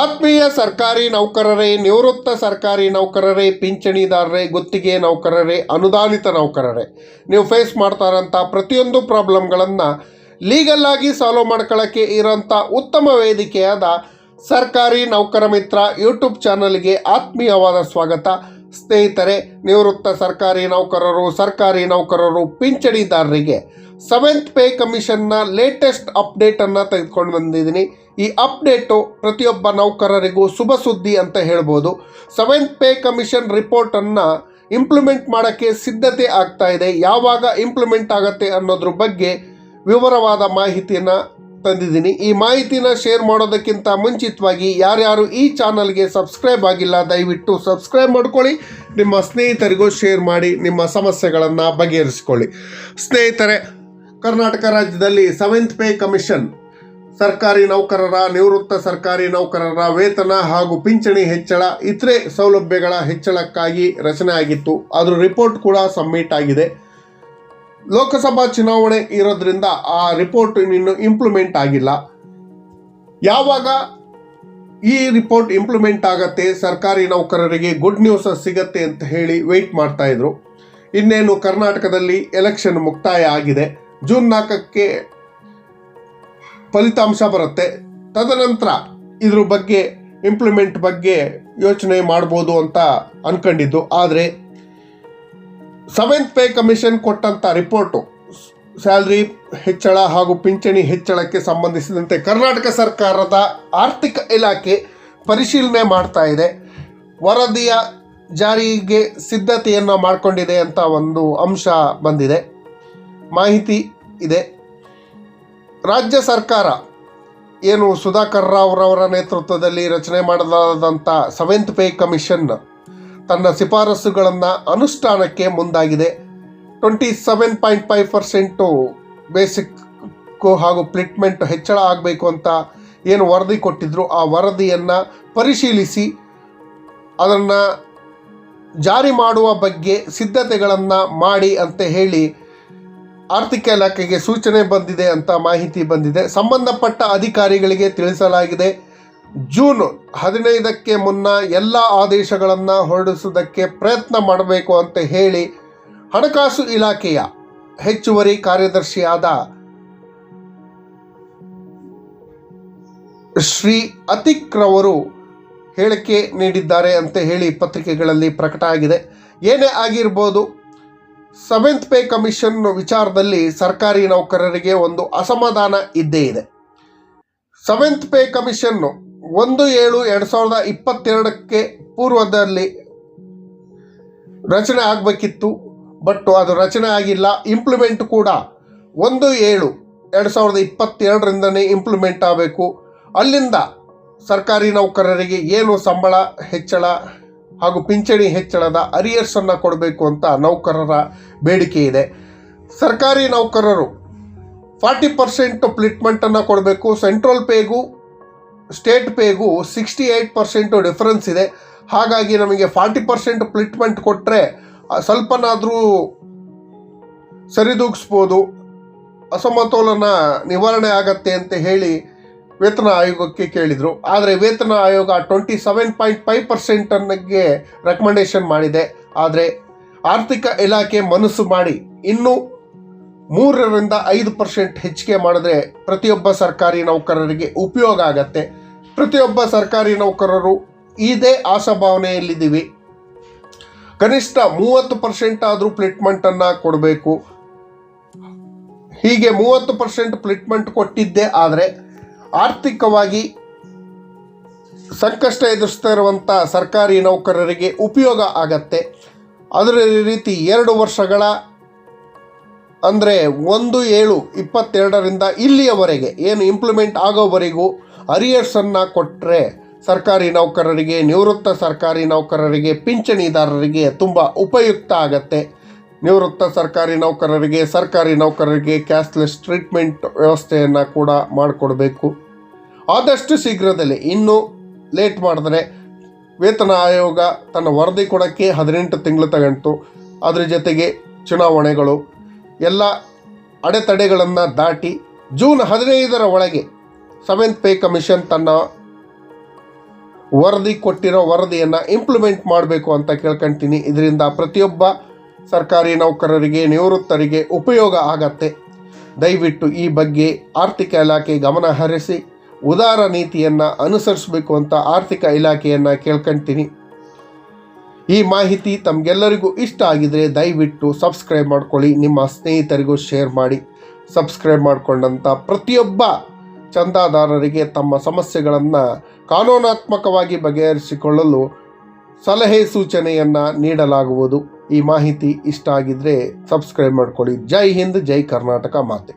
ಆತ್ಮೀಯ ಸರ್ಕಾರಿ ನೌಕರರೇ, ನಿವೃತ್ತ ಸರ್ಕಾರಿ ನೌಕರರೇ, ಪಿಂಚಣಿದಾರರೇ, ಗುತ್ತಿಗೆ ನೌಕರರೇ, ಅನುದಾನಿತ ನೌಕರರೇ, ನೀವು ಫೇಸ್ ಮಾಡ್ತಾ ಇರೋಂಥ ಪ್ರತಿಯೊಂದು ಪ್ರಾಬ್ಲಮ್ಗಳನ್ನು ಲೀಗಲ್ ಆಗಿ ಸಾಲ್ವ್ ಮಾಡ್ಕೊಳ್ಳೋಕ್ಕೆ ಇರೋಂಥ ಉತ್ತಮ ವೇದಿಕೆಯಾದ ಸರ್ಕಾರಿ ನೌಕರ ಮಿತ್ರ ಯೂಟ್ಯೂಬ್ ಚಾನಲ್ಗೆ ಆತ್ಮೀಯವಾದ ಸ್ವಾಗತ. ಸ್ನೇಹಿತರೆ, ನಿವೃತ್ತ ಸರ್ಕಾರಿ ನೌಕರರು ಸರ್ಕಾರಿ ನೌಕರರು, ಪಿಂಚಣಿದಾರರಿಗೆ ಸೆವೆಂತ್ ಪೇ ಕಮಿಷನ್ನ ಲೇಟೆಸ್ಟ್ ಅಪ್ಡೇಟನ್ನು ತೆಗೆದುಕೊಂಡು ಬಂದಿದ್ದೀನಿ. ಈ ಅಪ್ಡೇಟು ಪ್ರತಿಯೊಬ್ಬ ನೌಕರರಿಗೂ ಶುಭ ಸುದ್ದಿ ಅಂತ ಹೇಳ್ಬೋದು. ಸೆವೆಂತ್ ಪೇ ಕಮಿಷನ್ ರಿಪೋರ್ಟನ್ನು ಇಂಪ್ಲಿಮೆಂಟ್ ಮಾಡೋಕ್ಕೆ ಸಿದ್ಧತೆ ಆಗ್ತಾ ಇದೆ. ಯಾವಾಗ ಇಂಪ್ಲಿಮೆಂಟ್ ಆಗುತ್ತೆ ಅನ್ನೋದ್ರ ಬಗ್ಗೆ ವಿವರವಾದ ಮಾಹಿತಿಯನ್ನು ತಂದಿದ್ದೀನಿ. ಈ ಮಾಹಿತಿನ ಶೇರ್ ಮಾಡೋದಕ್ಕಿಂತ ಮುಂಚಿತವಾಗಿ ಯಾರ್ಯಾರು ಈ ಚಾನಲ್ಗೆ ಸಬ್ಸ್ಕ್ರೈಬ್ ಆಗಿಲ್ಲ, ದಯವಿಟ್ಟು ಸಬ್ಸ್ಕ್ರೈಬ್ ಮಾಡ್ಕೊಳ್ಳಿ. ನಿಮ್ಮ ಸ್ನೇಹಿತರಿಗೂ ಶೇರ್ ಮಾಡಿ, ನಿಮ್ಮ ಸಮಸ್ಯೆಗಳನ್ನು ಬಗೆಹರಿಸ್ಕೊಳ್ಳಿ. ಸ್ನೇಹಿತರೆ, ಕರ್ನಾಟಕ ರಾಜ್ಯದಲ್ಲಿ ಸೆವೆಂತ್ ಪೇ ಕಮಿಷನ್ ಸರ್ಕಾರಿ ನೌಕರರ, ನಿವೃತ್ತ ಸರ್ಕಾರಿ ನೌಕರರ ವೇತನ ಹಾಗೂ ಪಿಂಚಣಿ ಹೆಚ್ಚಳ ಇತರೆ ಸೌಲಭ್ಯಗಳ ಹೆಚ್ಚಳಕ್ಕಾಗಿ ರಚನೆ ಆಗಿತ್ತು. ಅದರ ರಿಪೋರ್ಟ್ ಕೂಡ ಸಬ್ಮಿಟ್ ಆಗಿದೆ. ಲೋಕಸಭಾ ಚುನಾವಣೆ ಇರೋದ್ರಿಂದ ಆ ರಿಪೋರ್ಟ್ ಇನ್ನು ಇಂಪ್ಲಿಮೆಂಟ್ ಆಗಿಲ್ಲ. ಯಾವಾಗ ಈ ರಿಪೋರ್ಟ್ ಇಂಪ್ಲಿಮೆಂಟ್ ಆಗತ್ತೆ, ಸರ್ಕಾರಿ ನೌಕರರಿಗೆ ಗುಡ್ ನ್ಯೂಸ್ ಸಿಗತ್ತೆ ಅಂತ ಹೇಳಿ ವೆಯ್ಟ್ ಮಾಡ್ತಾ ಇದ್ರು. ಇನ್ನೇನು ಕರ್ನಾಟಕದಲ್ಲಿ ಎಲೆಕ್ಷನ್ ಮುಕ್ತಾಯ ಆಗಿದೆ. ಜೂನ್ ನಾಲ್ಕಕ್ಕೆ ಫಲಿತಾಂಶ ಬರುತ್ತೆ. ತದನಂತರ ಇದ್ರ ಬಗ್ಗೆ ಇಂಪ್ಲಿಮೆಂಟ್ ಬಗ್ಗೆ ಯೋಚನೆ ಮಾಡ್ಬೋದು ಅಂತ ಅನ್ಕೊಂಡಿದ್ದು. ಆದರೆ ಸೆವೆಂತ್ ಪೇ ಕಮಿಷನ್ ಕೊಟ್ಟಂಥ ರಿಪೋರ್ಟು ಸ್ಯಾಲ್ರಿ ಹೆಚ್ಚಳ ಹಾಗೂ ಪಿಂಚಣಿ ಹೆಚ್ಚಳಕ್ಕೆ ಸಂಬಂಧಿಸಿದಂತೆ ಕರ್ನಾಟಕ ಸರ್ಕಾರದ ಆರ್ಥಿಕ ಇಲಾಖೆ ಪರಿಶೀಲನೆ ಮಾಡ್ತಾ ಇದೆ. ವರದಿಯ ಜಾರಿಗೆ ಸಿದ್ಧತೆಯನ್ನು ಮಾಡಿಕೊಂಡಿದೆ ಅಂತ ಒಂದು ಅಂಶ ಬಂದಿದೆ. ಮಾಹಿತಿ ಇದೆ. ರಾಜ್ಯ ಸರ್ಕಾರ ಏನು ಸುಧಾಕರ್ ರಾವ್ರವರ ನೇತೃತ್ವದಲ್ಲಿ ರಚನೆ ಮಾಡಲಾದಂಥ ಸೆವೆಂತ್ ಪೇ ಕಮಿಷನ್ ತನ್ನ ಶಿಫಾರಸುಗಳನ್ನು ಅನುಷ್ಠಾನಕ್ಕೆ ಮುಂದಾಗಿದೆ. Twenty seven point five percent basic ಹಾಗೂ ಪ್ಲಿಟ್ಮೆಂಟ್ ಹೆಚ್ಚಳ ಆಗಬೇಕು ಅಂತ ಏನು ವರದಿ ಕೊಟ್ಟಿದ್ರು, ಆ ವರದಿಯನ್ನು ಪರಿಶೀಲಿಸಿ, ಅದನ್ನು ಜಾರಿ ಮಾಡುವ ಬಗ್ಗೆ ಸಿದ್ಧತೆಗಳನ್ನು ಮಾಡಿ ಅಂತ ಹೇಳಿ ಆರ್ಥಿಕ ಇಲಾಖೆಗೆ ಸೂಚನೆ ಬಂದಿದೆ ಅಂತ ಮಾಹಿತಿ ಬಂದಿದೆ. ಸಂಬಂಧಪಟ್ಟ ಅಧಿಕಾರಿಗಳಿಗೆ ತಿಳಿಸಲಾಗಿದೆ. ಜೂನ್ ಹದಿನೈದಕ್ಕೆ ಮುನ್ನ ಎಲ್ಲ ಆದೇಶಗಳನ್ನು ಹೊರಡಿಸುವುದಕ್ಕೆ ಪ್ರಯತ್ನ ಮಾಡಬೇಕು ಅಂತ ಹೇಳಿ ಹಣಕಾಸು ಇಲಾಖೆಯ ಹೆಚ್ಚುವರಿ ಕಾರ್ಯದರ್ಶಿಯಾದ ಶ್ರೀ ಅತಿಕ್ ರವರು ಹೇಳಿಕೆ ನೀಡಿದ್ದಾರೆ ಅಂತ ಹೇಳಿ ಪತ್ರಿಕೆಗಳಲ್ಲಿ ಪ್ರಕಟ ಆಗಿದೆ. ಏನೇ ಆಗಿರ್ಬೋದು ಸೆವೆಂತ್ ಪೇ ಕಮಿಷನ್ ವಿಚಾರದಲ್ಲಿ ಸರ್ಕಾರಿ ನೌಕರರಿಗೆ ಒಂದು ಅಸಮಾಧಾನ ಇದ್ದೇ ಇದೆ. ಸೆವೆಂತ್ ಪೇ ಕಮಿಷನ್ನು ಒಂದು ಏಳು ಎರಡು ಸಾವಿರದ ಇಪ್ಪತ್ತೆರಡಕ್ಕೆ ಪೂರ್ವದಲ್ಲಿ ರಚನೆ ಆಗಬೇಕಿತ್ತು, ಬಟ್ ಅದು ರಚನೆ ಆಗಿಲ್ಲ. ಇಂಪ್ಲಿಮೆಂಟ್ ಕೂಡ ಒಂದು ಏಳು ಎರಡು ಸಾವಿರದ ಇಪ್ಪತ್ತೆರಡರಿಂದನೇ ಇಂಪ್ಲಿಮೆಂಟ್ ಆಗಬೇಕು. ಅಲ್ಲಿಂದ ಸರ್ಕಾರಿ ನೌಕರರಿಗೆ ಏನು ಸಂಬಳ, ಹೆಚ್ಚಳ ಹಾಗೂ ಪಿಂಚಣಿ ಹೆಚ್ಚಳದ ಅರಿಯರ್ಸನ್ನು ಕೊಡಬೇಕು ಅಂತ ನೌಕರರ ಬೇಡಿಕೆ ಇದೆ. ಸರ್ಕಾರಿ ನೌಕರರು ಫಾರ್ಟಿ ಪರ್ಸೆಂಟ್ ಪ್ಲಿಟ್ಮೆಂಟನ್ನು ಕೊಡಬೇಕು. ಸೆಂಟ್ರಲ್ ಪೇಗೂ ಸ್ಟೇಟ್ ಪೇಗೂ ಸಿಕ್ಸ್ಟಿ ಏಯ್ಟ್ ಪರ್ಸೆಂಟು ಡಿಫ್ರೆನ್ಸ್ ಇದೆ. ಹಾಗಾಗಿ ನಮಗೆ ಫಾರ್ಟಿ ಪರ್ಸೆಂಟ್ ಪ್ಲಿಟ್ಮೆಂಟ್ ಕೊಟ್ಟರೆ ಸ್ವಲ್ಪನಾದರೂ ಸರಿದೂಗಿಸ್ಬೋದು. ಅಸಮತೋಲನ ನಿವಾರಣೆ ಆಗತ್ತೆ ಅಂತ ಹೇಳಿ ವೇತನ ಆಯೋಗಕ್ಕೆ ಕೇಳಿದರು. ಆದರೆ ವೇತನ ಆಯೋಗ ಟ್ವೆಂಟಿ ಸೆವೆನ್ ಪಾಯಿಂಟ್ ಫೈವ್ ಪರ್ಸೆಂಟನ್ನಿಗೆ ರೆಕಮೆಂಡೇಶನ್ ಮಾಡಿದೆ. ಆದರೆ ಆರ್ಥಿಕ ಇಲಾಖೆ ಮನಸ್ಸು ಮಾಡಿ ಇನ್ನೂ ಮೂರರಿಂದ ಐದು ಪರ್ಸೆಂಟ್ ಹೆಚ್ಚಿಗೆ ಮಾಡಿದ್ರೆ ಪ್ರತಿಯೊಬ್ಬ ಸರ್ಕಾರಿ ನೌಕರರಿಗೆ ಉಪಯೋಗ ಆಗತ್ತೆ. ಪ್ರತಿಯೊಬ್ಬ ಸರ್ಕಾರಿ ನೌಕರರು ಇದೇ ಆಶಾಭಾವನೆಯಲ್ಲಿದ್ದೀವಿ. ಕನಿಷ್ಠ ಮೂವತ್ತು ಪರ್ಸೆಂಟ್ ಆದರೂ ಪ್ಲಿಟ್ಮೆಂಟನ್ನು ಕೊಡಬೇಕು. ಹೀಗೆ ಮೂವತ್ತು ಪರ್ಸೆಂಟ್ ಪ್ಲಿಟ್ಮೆಂಟ್ ಕೊಟ್ಟಿದ್ದೇ ಆದರೆ ಆರ್ಥಿಕವಾಗಿ ಸಂಕಷ್ಟ ಎದುರಿಸ್ತಾ ಇರುವಂಥ ಸರ್ಕಾರಿ ನೌಕರರಿಗೆ ಉಪಯೋಗ ಆಗತ್ತೆ. ಅದರ ರೀತಿ ಎರಡು ವರ್ಷಗಳ ಅಂದರೆ ಒಂದು ಏಳು ಇಪ್ಪತ್ತೆರಡರಿಂದ ಇಲ್ಲಿಯವರೆಗೆ ಏನು ಇಂಪ್ಲಿಮೆಂಟ್ ಆಗೋವರೆಗೂ ಅರಿಯರ್ಸನ್ನು ಕೊಟ್ಟರೆ ಸರ್ಕಾರಿ ನೌಕರರಿಗೆ, ನಿವೃತ್ತ ಸರ್ಕಾರಿ ನೌಕರರಿಗೆ, ಪಿಂಚಣಿದಾರರಿಗೆ ತುಂಬ ಉಪಯುಕ್ತ ಆಗತ್ತೆ. ನಿವೃತ್ತ ಸರ್ಕಾರಿ ನೌಕರರಿಗೆ ಸರ್ಕಾರಿ ನೌಕರರಿಗೆ ಕ್ಯಾಶ್ಲೆಸ್ ಟ್ರೀಟ್ಮೆಂಟ್ ವ್ಯವಸ್ಥೆಯನ್ನು ಕೂಡ ಮಾಡಿಕೊಡ್ಬೇಕು. ಆದಷ್ಟು ಶೀಘ್ರದಲ್ಲಿ, ಇನ್ನೂ ಲೇಟ್ ಮಾಡಿದ್ರೆ ವೇತನ ಆಯೋಗ ತನ್ನ ವರದಿ ಕೊಡೋಕ್ಕೆ ಹದಿನೆಂಟು ತಿಂಗಳು ತಗೊಂತು ಅದರ ಜೊತೆಗೆ ಚುನಾವಣೆಗಳು ಎಲ್ಲ ಅಡೆತಡೆಗಳನ್ನು ದಾಟಿ ಜೂನ್ ಹದಿನೈದರ ಒಳಗೆ ಸೆವೆಂತ್ ಪೇ ಕಮಿಷನ್ ತನ್ನ ವರದಿ ಕೊಟ್ಟಿರೋ ವರದಿಯನ್ನು ಇಂಪ್ಲಿಮೆಂಟ್ ಮಾಡಬೇಕು ಅಂತ ಕೇಳ್ಕೊಂತೀನಿ. ಇದರಿಂದ ಪ್ರತಿಯೊಬ್ಬ ಸರ್ಕಾರಿ ನೌಕರರಿಗೆ, ನಿವೃತ್ತರಿಗೆ ಉಪಯೋಗ ಆಗತ್ತೆ. ದಯವಿಟ್ಟು ಈ ಬಗ್ಗೆ ಆರ್ಥಿಕ ಇಲಾಖೆ ಗಮನ ಹರಿಸಿ, ಉದಾರ ನೀತಿಯನ್ನು ಅನುಸರಿಸಬೇಕು ಅಂತ ಆರ್ಥಿಕ ಇಲಾಖೆಯನ್ನು ಕೇಳ್ಕೊಂತೀನಿ. ಈ ಮಾಹಿತಿ ತಮಗೆಲ್ಲರಿಗೂ ಇಷ್ಟ ಆಗಿದರೆ ದಯವಿಟ್ಟು ಸಬ್ಸ್ಕ್ರೈಬ್ ಮಾಡ್ಕೊಳ್ಳಿ, ನಿಮ್ಮ ಸ್ನೇಹಿತರಿಗೂ ಶೇರ್ ಮಾಡಿ. ಸಬ್ಸ್ಕ್ರೈಬ್ ಮಾಡಿಕೊಂಡಂಥ ಪ್ರತಿಯೊಬ್ಬ ಚಂದಾದಾರರಿಗೆ ತಮ್ಮ ಸಮಸ್ಯೆಗಳನ್ನು ಕಾನೂನಾತ್ಮಕವಾಗಿ ಬಗೆಹರಿಸಿಕೊಳ್ಳಲು ಸಲಹೆ ಸೂಚನೆಯನ್ನು ನೀಡಲಾಗುವುದು. ಈ ಮಾಹಿತಿ ಇಷ್ಟ ಆಗಿದ್ದರೆ ಸಬ್ಸ್ಕ್ರೈಬ್ ಮಾಡ್ಕೊಳ್ಳಿ. ಜೈ ಹಿಂದ್, ಜೈ ಕರ್ನಾಟಕ ಮಾತೆ.